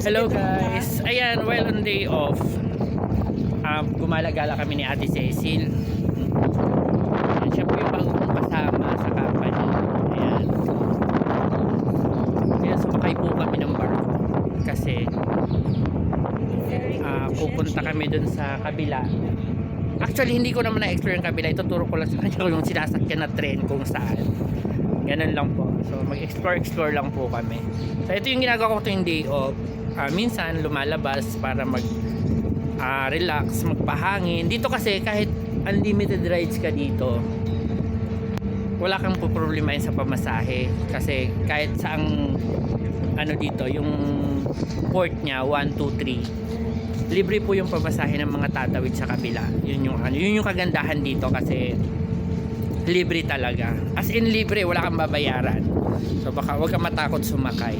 Hello guys! Ayan, well on day off, um, gumalagala kami ni Ate Cecil. Ayan, siya po yung bago kong kasama sa company. Ayan. Ayan, sumakay po kami ng barko. Kasi ah, pupunta kami dun sa kabila. Actually, hindi ko naman na-explore yung kabila. Ituturo ko lang sa kanya yung sinasakyan na train kung saan. Ganun lang po. So, mag-explore-explore lang po kami. So, ito yung ginagawa ko tuwing day off. Ah, minsan, lumalabas para mag ah, relax, magpahangin. Dito kasi, kahit unlimited rides ka dito, wala kang poproblemahin sa pamasahe. Kasi kahit saang ano dito, yung port niya, 1, 2, 3, libre po yung pamasahe ng mga tatawid sa kabila. Yun yung, ano, yun yung kagandahan dito kasi libre talaga. As in libre, wala kang babayaran. So baka wag kang matakot sumakay.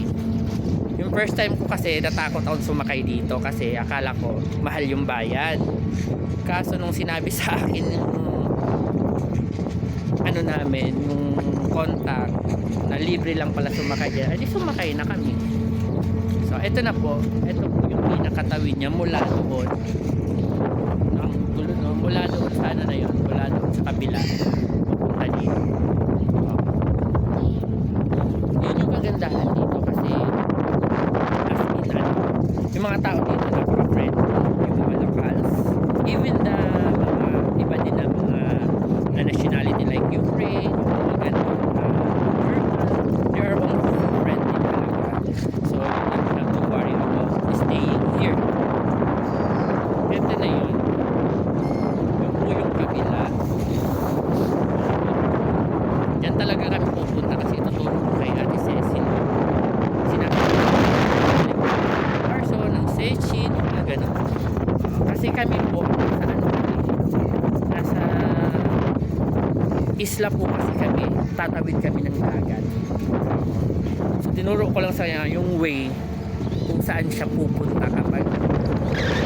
Yung first time ko kasi natakot ako sumakay dito kasi akala ko mahal yung bayad. Kaso nung sinabi sa akin yung ano namin, yung contact na libre lang pala sumakay dyan, adi sumakay na kami. So ito na po, ito po yung pinakatawid niya mula doon. Ang gulo no, mula doon sa ano na yun, mula doon sa kabila. 妈蛋 ganun. Kasi kami po, sa ano nasa isla po kasi kami, tatawid kami ng dagat. So tinuro ko lang sa kanya yung way kung saan siya pupunta kapag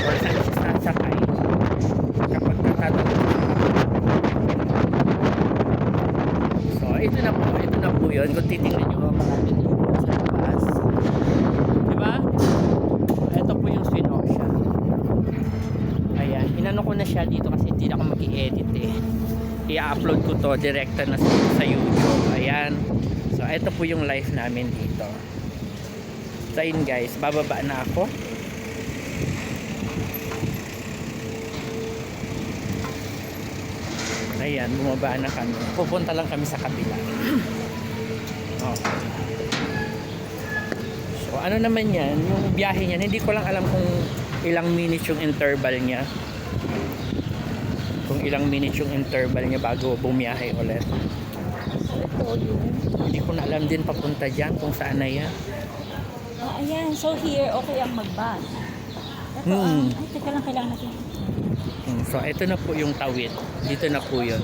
or saan siya sasakay kapag tatawid So, ito na po, ito na po yun. Kung titingnan nyo ang mga pinili sa labas. Di ba? Ito po yung Swin Ocean. Ayan, inano ko na siya dito kasi hindi na ako mag-i-edit eh. I-upload ko to direkta na sa, YouTube. Ayan. So, ito po yung live namin dito. So, yun guys, bababa na ako. Ayan, bumaba na kami. Pupunta lang kami sa kabila. Okay. So, ano naman yan, yung biyahe niyan, hindi ko lang alam kung ilang minutes yung interval niya. Ilang minutes yung interval niya bago bumiyahe ulit. Ito yung... Hindi ko na alam din papunta dyan kung saan na yan. Ah, ayan. So here, okay ang mag-bus. Ito Hmm. ang... Ay, teka lang, kailangan natin. Hmm, So, ito na po yung tawid. Dito na po yun.